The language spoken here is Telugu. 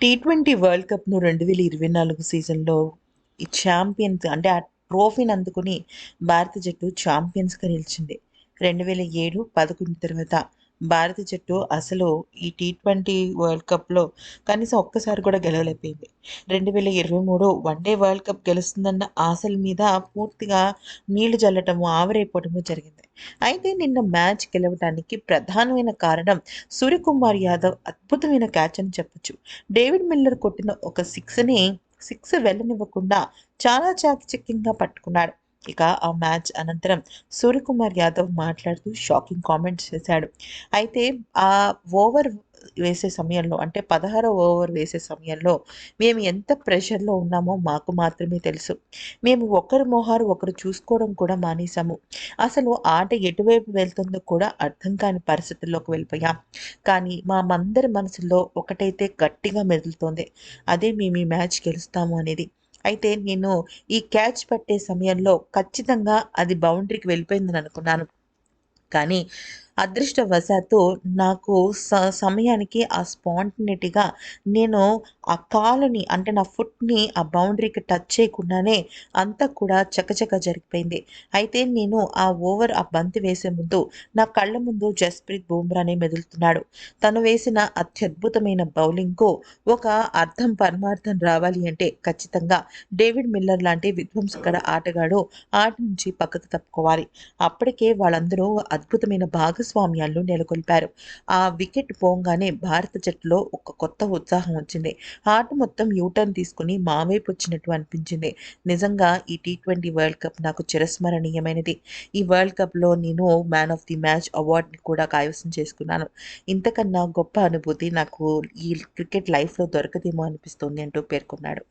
టీ ట్వంటీ వరల్డ్ కప్ను రెండు వేల ఇరవై నాలుగు సీజన్లో ఈ ఛాంపియన్స్ అంటే ఆ ట్రోఫీని అందుకుని భారత జట్టు ఛాంపియన్స్గా నిలిచింది. రెండు వేల ఏడు పదకొండు తర్వాత భారత జట్టు అసలు ఈ టీ ట్వంటీ వరల్డ్ కప్లో కనీసం ఒక్కసారి కూడా గెలవలేకపోయింది. రెండు వేల ఇరవై మూడు వన్డే వరల్డ్ కప్ గెలుస్తుందన్న ఆశల మీద పూర్తిగా నీళ్ళు జల్లటము ఆవిరైపోవటము జరిగింది. అయితే నిన్న మ్యాచ్ గెలవడానికి ప్రధానమైన కారణం సూర్యకుమార్ యాదవ్ అద్భుతమైన క్యాచ్ అని చెప్పొచ్చు. డేవిడ్ మిల్లర్ కొట్టిన ఒక సిక్స్ని సిక్స్ వెళ్ళనివ్వకుండా చాలా చాకచక్యంగా పట్టుకున్నాడు. ఇక ఆ మ్యాచ్ అనంతరం సూర్యకుమార్ యాదవ్ మాట్లాడుతూ షాకింగ్ కామెంట్స్ చేశాడు. అయితే ఆ ఓవర్ వేసే సమయంలో అంటే పదహారో ఓవర్ వేసే సమయంలో మేము ఎంత ప్రెషర్లో ఉన్నామో మాకు మాత్రమే తెలుసు. మేము ఒకరి మొహారు ఒకరు చూసుకోవడం కూడా మానేశాము. అసలు ఆట ఎటువైపు వెళ్తుందో కూడా అర్థం కాని పరిస్థితుల్లోకి వెళ్ళిపోయాం. కానీ మా మందరి మనసులో ఒకటైతే గట్టిగా మెదులుతోంది. అదే మేము ఈ మ్యాచ్ గెలుస్తాము అనేది. అయితే నేను ఈ క్యాచ్ పట్టే సమయంలో ఖచ్చితంగా అది బౌండరీకి వెళ్ళిపోయిందని అనుకున్నాను. కానీ అదృష్టవశాత్తు నాకు స సమయానికి ఆ స్పాంటినిటీగా నేను ఆ కాలుని అంటే నా ఫుట్ని ఆ బౌండరీకి టచ్ చేయకుండానే అంతా కూడా చకచక జరిగిపోయింది. అయితే నేను ఆ ఓవర్ ఆ బంతి వేసే ముందు నా కళ్ళ ముందు జస్ప్రీత్ బూమ్రానే మెదులుతున్నాడు. తను వేసిన అత్యద్భుతమైన బౌలింగ్కు ఒక అర్థం పరమార్థం రావాలి అంటే ఖచ్చితంగా డేవిడ్ మిల్లర్ లాంటి విధ్వంసకర ఆటగాడు ఆట నుంచి పక్కకు తప్పుకోవాలి. అప్పటికే వాళ్ళందరూ అద్భుతమైన భాగస్వామ్యాలను నెలకొల్పారు. ఆ వికెట్ పోగానే భారత జట్టులో ఒక కొత్త ఉత్సాహం వచ్చింది. ఆట మొత్తం యూటర్న్ తీసుకుని మా వైపు వచ్చినట్టు అనిపించింది. నిజంగా ఈ టీ ట్వంటీ వరల్డ్ కప్ నాకు చిరస్మరణీయమైనది. ఈ వరల్డ్ కప్లో నేను మ్యాన్ ఆఫ్ ది మ్యాచ్ అవార్డుని కూడా కైవసం చేసుకున్నాను. ఇంతకన్నా గొప్ప అనుభూతి నాకు ఈ క్రికెట్ లైఫ్లో దొరకదేమో అనిపిస్తుంది అంటూ పేర్కొన్నాడు.